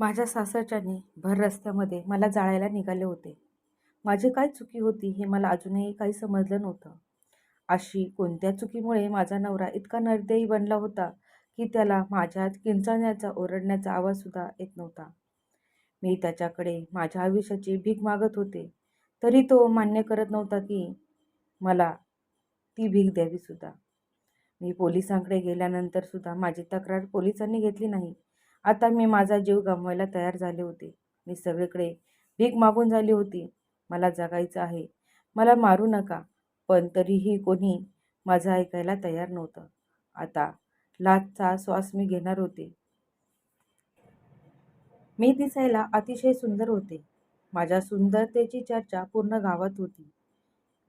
माझ्या सासरच्याने भर रस्त्यामध्ये मला जाळायला निघाले होते. माझी काय चुकी होती हे मला अजूनही काही समजलं नव्हतं. अशी कोणत्या चुकीमुळे माझा नवरा इतका निर्दयी बनला होता की त्याला माझ्यात किंचाळण्याचा ओरडण्याचा आवाजसुद्धा येत नव्हता. मी त्याच्याकडे माझ्या आयुष्याची भीक मागत होते. तरी तो मान्य करत नव्हता की मला ती भीक द्यावीसुद्धा मी पोलिसांकडे गेल्यानंतरसुद्धा माझी तक्रार पोलिसांनी घेतली नाही. आता मी माझा जीव गमवायला तयार झाले होते. मी सगळीकडे भीक मागून झाली होती. मला जगायचं आहे. मला मारू नका. पण तरीही कोणी माझं ऐकायला तयार नव्हतं. आता लाचचा श्वास मी घेणार होते. मी दिसायला अतिशय सुंदर होते. माझ्या सुंदरतेची चर्चा पूर्ण गावात होती.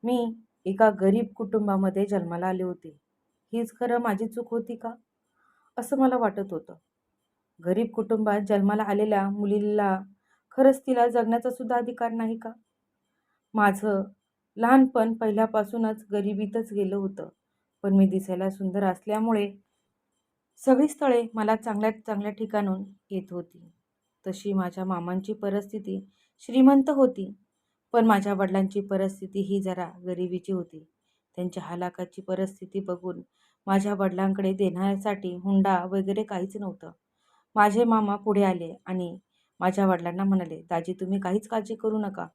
मी एका गरीब कुटुंबामध्ये जन्माला आले होते. हीच खरं माझी चूक होती का? असं मला वाटत होतं. गरीब कुटुंबात जन्माला आलेल्या मुलीला खरंच तिला जगण्याचा सुद्धा अधिकार नाही का? माझं लहानपण पहिल्यापासूनच गरिबीतच गेलं होतं. पण मी दिसायला सुंदर असल्यामुळे सगळी स्थळे मला चांगल्या चांगल्या ठिकाणून येत होती. तशी माझ्या मामांची परिस्थिती श्रीमंत होती. पण माझ्या वडिलांची परिस्थिती ही जरा गरिबीची होती. त्यांच्या हलाकाची परिस्थिती बघून माझ्या वडिलांकडे देण्यासाठी हुंडा वगैरे काहीच नव्हतं. माझे मामा पुढे आले आणि माझ्या वडिलांना म्हणाले दाजी तुम्ही काहीच काळजी करू नका.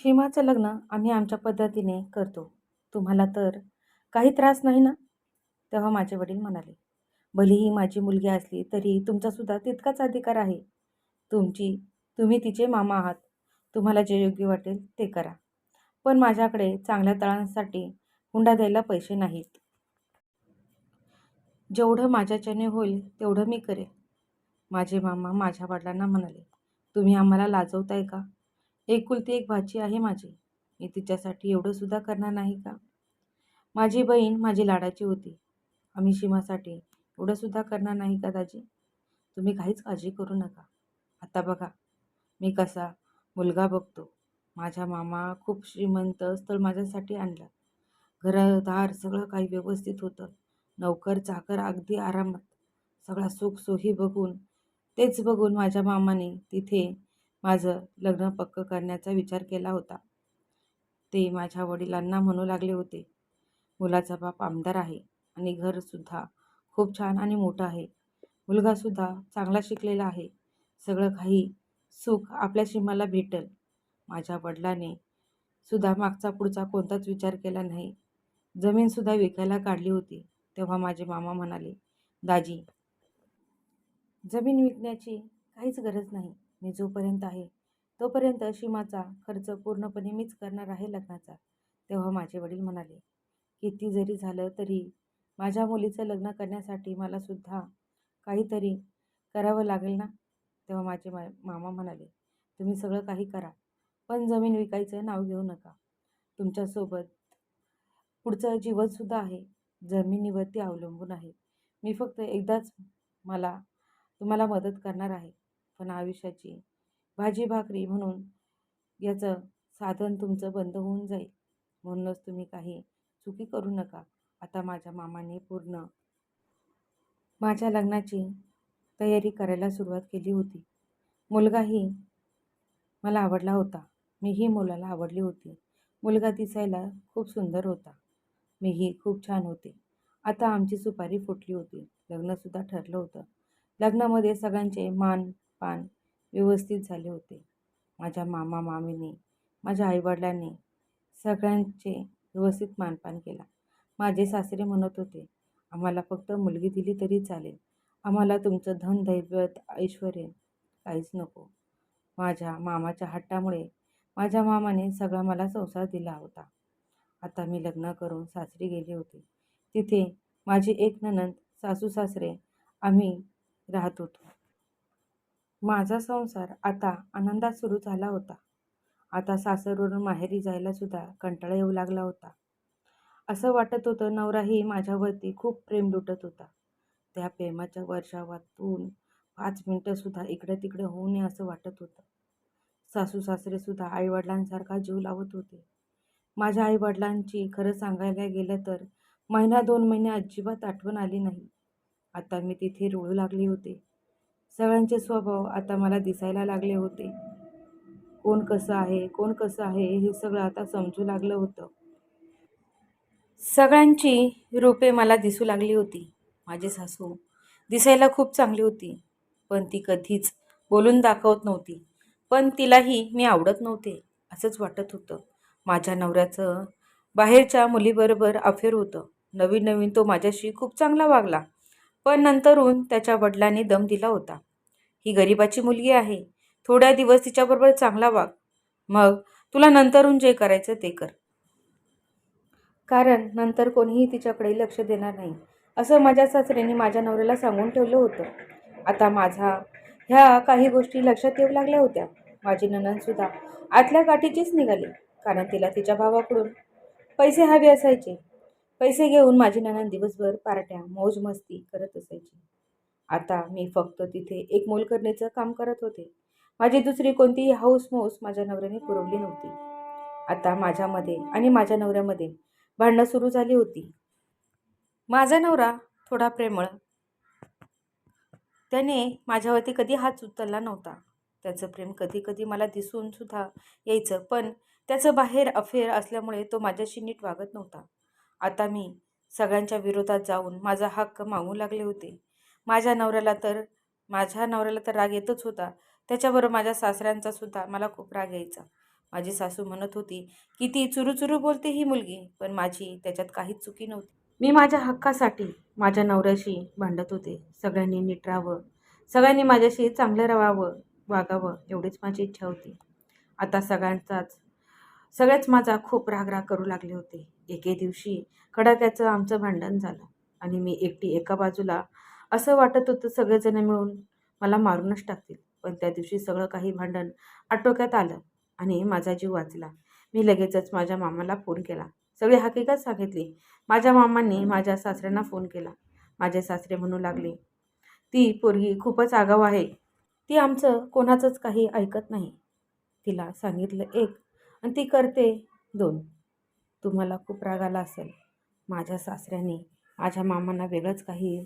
सीमाचं लग्न आम्ही आमच्या पद्धतीने करतो. तुम्हाला तर काही त्रास नाही ना? तेव्हा माझे वडील म्हणाले भलेही माझी मुलगी असली तरी तुमचासुद्धा तितकाच अधिकार आहे. तुमची तुम्ही तिचे मामा आहात. तुम्हाला जे योग्य वाटेल ते करा. पण माझ्याकडे चांगल्या तळांसाठी हुंडा द्यायला पैसे नाहीत. जेवढं माझ्याच्याने होईल तेवढं मी करेन. माझे मामा माझ्या वडिलांना म्हणाले तुम्ही आम्हाला लाजवताय का? एकुलती एक भाची आहे माझी. मी तिच्यासाठी एवढंसुद्धा करणार नाही का? माझी बहीण माझी लाडाची होती. आम्ही सीमासाठी एवढंसुद्धा करणार नाही का दाजी? तुम्ही काहीच काळजी करू नका. आता बघा मी कसा मुलगा बघतो. माझ्या मामा खूप श्रीमंत स्थळ माझ्यासाठी आणलं. घरदार सगळं काही व्यवस्थित होतं. नोकर चाकर अगदी आरामात. सगळा सुखसोयी बघून तेच बघून माझ्या मामाने तिथे माझं लग्न पक्क करण्याचा विचार केला होता. ते माझ्या वडिलांना म्हणू लागले होते मुलाचा बाप आमदार आहे आणि घरसुद्धा खूप छान आणि मोठं आहे. मुलगासुद्धा चांगला शिकलेला आहे. सगळं काही सुख आपल्याशी मला भेटल. माझ्या वडिलाने सुद्धा मागचा पुढचा कोणताच विचार केला नाही. जमीनसुद्धा विकायला काढली होती. तेव्हा माझे मामा म्हणाले दाजी जमीन विकण्याची काहीच गरज नाही. मी जोपर्यंत आहे तोपर्यंत शिमाचा खर्च पूर्णपणे मीच करणार आहे लग्नाचा तेव्हा माझे वडील म्हणाले. किती जरी झालं तरी माझ्या मुलीचं लग्न करण्यासाठी मला सुद्धा काहीतरी करावं लागेल ना? तेव्हा माझे मा मामा म्हणाले. तुम्ही सगळं काही करा पण जमीन विकायचं नाव घेऊ नका. तुमच्यासोबत पुढचं जीवनसुद्धा आहे. जमिनीवरती अवलंबून आहे. मी फक्त एकदाच मला तुम्हाला मदत करणार आहे. पण आयुष्याची भाजी भाकरी म्हणून याचं साधन तुमचं बंद होऊन जाईल. म्हणूनच तुम्ही काही चुकी करू नका. आता माझ्या मामाने पूर्ण माझ्या लग्नाची तयारी करायला सुरुवात केली होती. मुलगाही मला आवडला होता. मीही मुलाला आवडली होती. मुलगा दिसायला खूप सुंदर होता. मीही खूप छान होते. आता आमची सुपारी फुटली होती. लग्नसुद्धा ठरलं होतं. लग्नामध्ये सगळ्यांचे मान पान व्यवस्थित झाले होते. माझ्या मामा मामीने माझ्या आईवडिलांनी सगळ्यांचे व्यवस्थित मानपान केला. माझे सासरे म्हणत होते आम्हाला फक्त मुलगी दिली तरी चालेल. आम्हाला तुमचं धन दैवत ऐश्वर काहीच नको. माझ्या मामाच्या हट्टामुळे माझ्या मामाने सगळा मला संसार दिला होता. आता मी लग्न करून सासरी गेले होते. तिथे माझी एक ननंद सासू सासरे आम्ही राहत होतो. माझा संसार आता आनंदात सुरू झाला होता. आता सासरवरून माहेरी जायला सुद्धा कंटाळा येऊ लागला होता. असं वाटत होतं नवराही माझ्यावरती खूप प्रेम लुटत होता. त्या प्रेमाच्या वर्षावातून पाच मिनटंसुद्धा इकडं तिकडे होऊ नये असं वाटत होतं. सासू सासरेसुद्धा आईवडिलांसारखा जीव लावत होते. माझ्या आईवडिलांची खरं सांगायला गेलं तर महिना दोन महिने अजिबात आठवण आली नाही. आता मी तिथे रुळू लागले होते. सगळ्यांचे स्वभाव आता मला दिसायला लागले होते. कोण कसं आहे कोण कसं आहे हे सगळं आता समजू लागलं होतं. सगळ्यांची रूपे मला दिसू लागली होती. माझी सासू दिसायला खूप चांगली होती पण ती कधीच बोलून दाखवत नव्हती. पण तिलाही मी आवडत नव्हते असंच वाटत होतं. माझ्या नवऱ्याचं बाहेरच्या मुलीबरोबर अफेअर होतं. नवीन नवीन तो माझ्याशी खूप चांगला वागला. पण नंतरून त्याच्या वडिलांनी दम दिला होता. ही गरिबाची मुलगी आहे. थोड्या दिवस तिच्याबरोबर चांगला वाग. मग तुला नंतरून जे करायचं ते कर. कारण नंतर कोणीही तिच्याकडे लक्ष देणार नाही. असं माझ्या सासरेने माझ्या नवऱ्याला सांगून ठेवलं होतं. आता माझा ह्या काही गोष्टी लक्षात येऊ लागल्या होत्या. माझी नणंदसुद्धा आतल्या गाठीचीच निघाली कारण तिला तिच्या भावाकडून पैसे हवे असायचे. पैसे घेऊन माझी नाना दिवसभर पार्ट्या मौज मस्ती करत असायची. आता मी फक्त तिथे एक मोलकरणीचं काम करत होते. माझी दुसरी कोणतीही हाऊस मौस माझ्या नवऱ्याने पुरवली नव्हती. आता माझ्यामध्ये आणि माझ्या नवऱ्यामध्ये भांडणं सुरू झाली होती. माझा नवरा थोडा प्रेमळ. त्याने माझ्यावरती कधी हात उचलला नव्हता. त्याचं प्रेम कधी कधी मला दिसून सुद्धा यायचं पण त्याचं बाहेर अफेअर असल्यामुळे तो माझ्याशी नीट वागत नव्हता. आता मी सगळ्यांच्या विरोधात जाऊन माझा हक्क मागू लागले होते. माझ्या नवऱ्याला तर माझ्या नवऱ्याला तर राग येतच होता. त्याच्याबरोबर माझ्या सासऱ्यांचा सुद्धा मला खूप राग यायचा. माझी सासू म्हणत होती की ती चुरूचुरू बोलते ही मुलगी पण माझी त्याच्यात काहीच चुकी नव्हती. मी माझ्या हक्कासाठी माझ्या नवऱ्याशी भांडत होते. सगळ्यांनी नीट राहावं सगळ्यांनी माझ्याशी चांगलं राहावं वागावं एवढीच माझी इच्छा होती. आता सगळ्यांचाच सगळेच माझा खूप राग राग करू लागले होते. एके दिवशी कडाक्याचं आमचं भांडण झालं आणि मी एकटी एका बाजूला असं वाटत होतं सगळेजण मिळून मला मारूनच टाकतील. पण त्या दिवशी सगळं काही भांडण आटोक्यात आलं आणि माझा जीव वाचला. मी लगेचच माझ्या मामाला फोन केला. सगळी हकीकत सांगितली. माझ्या मामांनी माझ्या सासऱ्यांना फोन केला. माझे सासरे म्हणू लागले ती पोरगी खूपच आगाव आहे. ती आमचं कोणाचंच काही ऐकत नाही. तिला सांगितलं एक आणि ती करते. दोन तुम्हाला खूप राग आला असेल. माझ्या सासऱ्याने माझ्या मामांना वेगळंच काही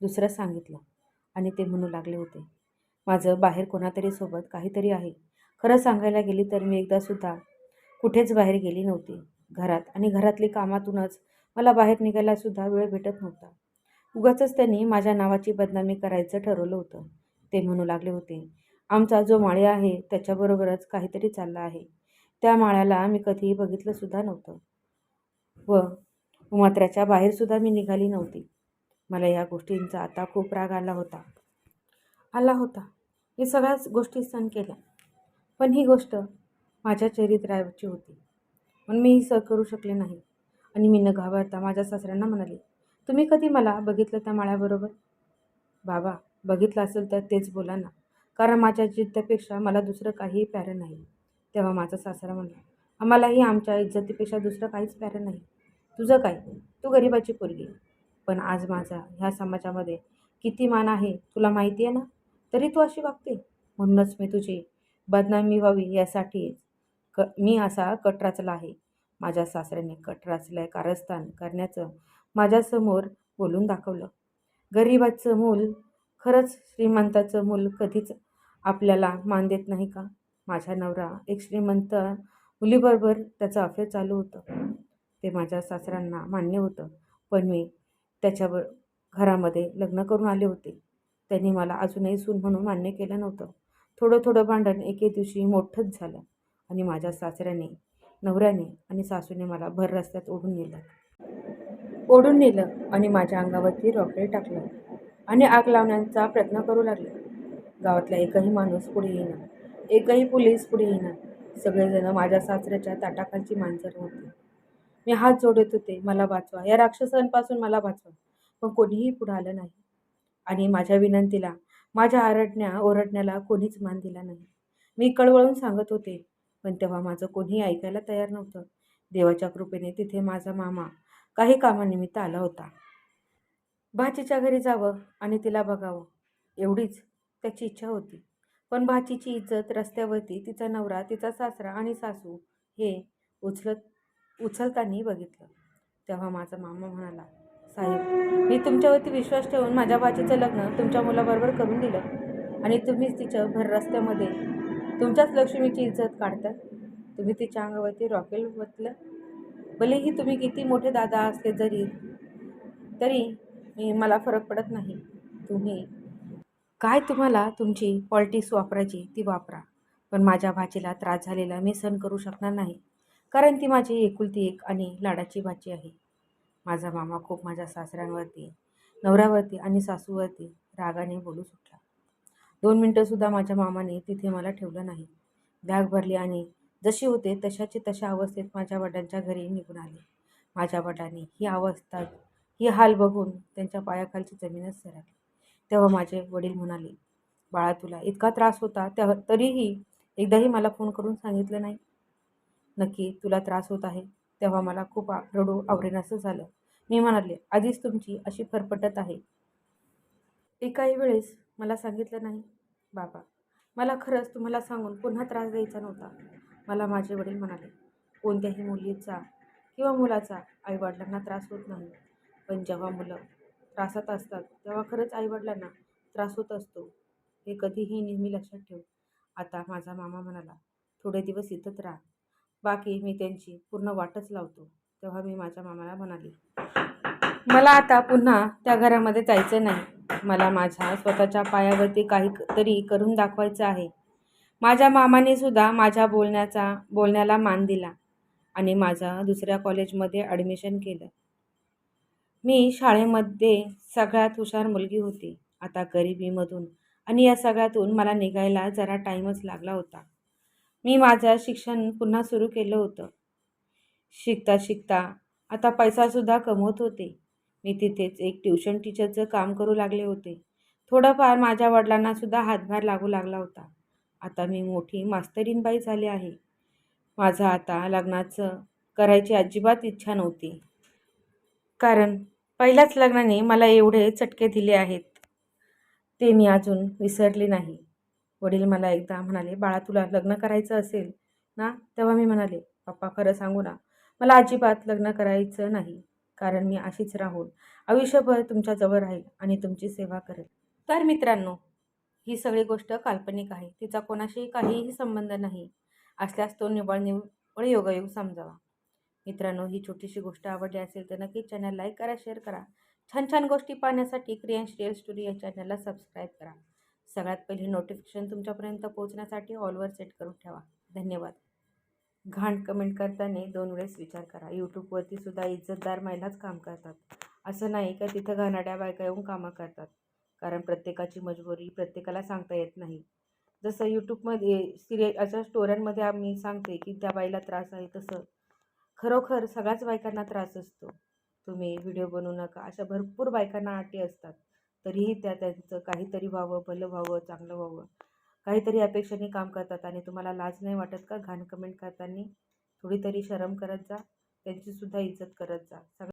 दुसरं सांगितलं आणि ते म्हणू लागले होते. माझं बाहेर कोणातरी सोबत काहीतरी आहे. खरं सांगायला गेली तर मी एकदासुद्धा कुठेच बाहेर गेली नव्हती. घरात आणि घरातली कामातूनच मला बाहेर निघायलासुद्धा वेळ भेटत नव्हता. उगाचच त्यांनी माझ्या नावाची बदनामी करायचं ठरवलं होतं. ते म्हणू लागले होते आमचा जो माळी आहे त्याच्याबरोबरच काहीतरी चाललं आहे. त्या माळ्याला मी कधीही बघितलंसुद्धा नव्हतं. व मात्राच्या बाहेरसुद्धा मी निघाली नव्हती. मला या गोष्टींचा आता खूप राग आला होता. आला होता. मी सगळ्याच गोष्टी सण केल्या. पण ही गोष्ट माझ्या चरित्राची होती. म्हणून मी ही सह करू शकले नाही. आणि मी न घाबरता माझ्या सासऱ्यांना म्हणाले तुम्ही कधी मला बघितलं त्या माळ्याबरोबर? बाबा बघितलं असेल तर तेच बोला ना. कारण माझ्या जिद्दपेक्षा मला दुसरं काहीही प्यारं नाही. तेव्हा माझा सासरा म्हणला आम्हालाही आमच्या इज्जतीपेक्षा दुसरं काहीच प्यारं नाही. तुझं काय? तू गरिबाची पोरगी पण आज माझा ह्या समाजामध्ये किती मान आहे तुला माहिती आहे ना? तरी तू अशी वागते. म्हणूनच मी तुझी बदनामी व्हावी यासाठी क मी असा कट रचला आहे. माझ्या सासऱ्याने कट रचलंय कारस्थान करण्याचं माझ्यासमोर बोलून दाखवलं. गरिबाचं मूल खरंच श्रीमंताचं मूल कधीच आपल्याला मान देत नाही का? माझा नवरा एक श्रीमंत मुलीबरोबर त्याचं अफेअर चालू होतं. ते माझ्या सासऱ्यांना मान्य होतं. पण मी त्याच्यावर घरामध्ये लग्न करून आले होते. त्यांनी मला अजूनही सून म्हणून मान्य केलं नव्हतं. थोडं थोडं भांडण एके दिवशी मोठंच झालं आणि माझ्या सासऱ्याने नवऱ्याने आणि सासूने मला भर रस्त्यात ओढून नेलं. ओढून नेलं आणि माझ्या अंगावरती रॉकेट टाकलं आणि आग लावण्याचा प्रयत्न करू लागले. गावातला एकही माणूस पुढे येईना. एकही पोलीस पुढे येणार सगळेजण माझ्या सासऱ्याच्या ताटाखालची मांजर होती. मी हात जोडत होते मला वाचवा. या राक्षसांपासून मला वाचवा. पण कोणीही पुढं आलं नाही. आणि माझ्या विनंतीला माझ्या आरडण्या ओरडण्याला कोणीच मान दिला नाही. मी कळवळून सांगत होते पण तेव्हा माझं कोणीही ऐकायला तयार नव्हतं. देवाच्या कृपेने तिथे माझा मामा काही कामानिमित्त आला होता. भाचीच्या घरी जावं आणि तिला बघावं. एवढीच त्याची इच्छा होती. पण भाचीची इज्जत रस्त्यावरती तिचा नवरा तिचा सासरा आणि सासू हे उचलत उचलताना बघितलं. तेव्हा माझा मामा म्हणाला साहेब मी तुमच्यावरती विश्वास ठेवून माझ्या भाचीचं लग्न तुमच्या मुलाबरोबर करून दिलं आणि तुम्हीच तिच्या भर रस्त्यामध्ये तुमच्याच लक्ष्मीची इज्जत काढता तुम्ही तिच्या अंगावरती रॉकेल ओतलं भलेही तुम्ही किती मोठे दादा असले जरी तरी मला फरक पडत नाही. तुम्ही काय तुम्हाला तुमची पॉलिटिक्स वापरायची ती वापरा. पण माझ्या भाचीला त्रास झालेला मी सहन करू शकणार नाही. कारण ती माझी एकुलती एक आणि लाडाची भाची आहे. माझा मामा खूप माझ्या सासऱ्यांवरती नवऱ्यावरती आणि सासूवरती रागाने बोलू सुटला. दोन मिनटंसुद्धा माझ्या मामाने तिथे मला ठेवलं नाही. बॅग भरली आणि जशी होते तशाची तशा अवस्थेत माझ्या वडिलांच्या घरी निघून आले. माझ्या वडिलांनी ही अवस्था ही हाल बघून त्यांच्या पायाखालची जमीनच सरकली तेव्हा माझे वडील म्हणाले बाळा तुला इतका त्रास होता तेव्हा तरीही एकदाही मला फोन करून सांगितलं नाही. नक्की तुला त्रास होत आहे. तेव्हा मला खूप रडू आवरेनासं झालं. मी म्हणाले आधीच तुमची अशी फरफटत आहे. एकाही वेळेस मला सांगितलं नाही बाबा मला खरंच तुम्हाला सांगून पुन्हा त्रास द्यायचा नव्हता. मला माझे वडील म्हणाले कोणत्याही मुलीचा किंवा मुलाचा आईवडिलांना त्रास होत नाही. पण जेव्हा मुलं त्रासात असतात. तेव्हा खरंच आईवडिलांना त्रास होत असतो. हे कधीही नेहमी लक्षात ठेव. आता माझा मामा म्हणाला थोडे दिवस इथंच राहा. बाकी मी त्यांची पूर्ण वाटच लावतो. तेव्हा मी माझ्या मामाला म्हणाले मला आता पुन्हा त्या घरामध्ये जायचं नाही. मला माझ्या स्वतःच्या पायावरती काही तरी करून दाखवायचं आहे. माझ्या मामाने सुद्धा माझ्या बोलण्याचा बोलण्याला मान दिला आणि माझा दुसऱ्या कॉलेजमध्ये ॲडमिशन केलं. मी शाळेमध्ये सगळ्यात हुशार मुलगी होती. आता गरिबीमधून आणि या सगळ्यातून मला निघायला जरा टाईमच लागला होता. मी माझं शिक्षण पुन्हा सुरू केलं होतं. शिकता शिकता आता पैसासुद्धा कमवत होते. मी तिथेच एक ट्युशन टीचरचं काम करू लागले होते. थोडंफार माझ्या वडिलांनासुद्धा हातभार लागू लागला होता. आता मी मोठी मास्तरीनबाई झाली आहे. माझं आता लग्नाचं करायची अजिबात इच्छा नव्हती. कारण पहिल्याच लग्नाने मला एवढे चटके दिले आहेत. ते मी अजून विसरले नाही. वडील मला एकदा म्हणाले बाळा तुला लग्न करायचं असेल ना? तेव्हा मी म्हणाले पप्पा खरं सांगू ना मला अजिबात लग्न करायचं नाही. कारण मी अशीच राहून आयुष्यभर तुमच्याजवळ राहील आणि तुमची सेवा करेल. तर मित्रांनो ही सगळी गोष्ट काल्पनिक आहे. तिचा कोणाशीही काहीही संबंध नाही. असल्यास तो निवळ निवळ योगायोग समजावा. मित्रांनो ही छोटीशी गोष्ट आवडली असेल तर नक्कीच चॅनल लाईक करा शेअर करा. छान छान गोष्टी पाहण्यासाठी क्रियांश रिअल स्टोरी या चॅनलला सबस्क्राईब करा. सगळ्यात पहिले नोटिफिकेशन तुमच्यापर्यंत पोहोचण्यासाठी ऑलवर सेट करून ठेवा. धन्यवाद. घाण कमेंट करताना दोन वेळेस विचार करा. यूट्यूबवरती सुद्धा इज्जतदार महिलाच काम करतात. असं नाही का तिथं घाणाड्या बायका येऊन कामं करतात? कारण प्रत्येकाची मजबुरी प्रत्येकाला सांगता येत नाही. जसं यूट्यूबमध्ये सिरियल अशा स्टोऱ्यांमध्ये आम्ही सांगते की त्या बाईला त्रास आहे तसं. खरोखर सगळ्याच बायकांना त्रास असतो. तुम्ही व्हिडिओ बनवू नका. अशा भरपूर बायकांना अटी असतात. तरीही त्या त्यांचं काहीतरी व्हावं भलं व्हावं चांगलं व्हावं. काहीतरी अपेक्षाने काम करतात आणि तुम्हाला लाज नाही वाटत का? घाण कमेंट करताना थोडी तरी शरम करत जा. त्यांचीसुद्धा इज्जत करत जा. सगळं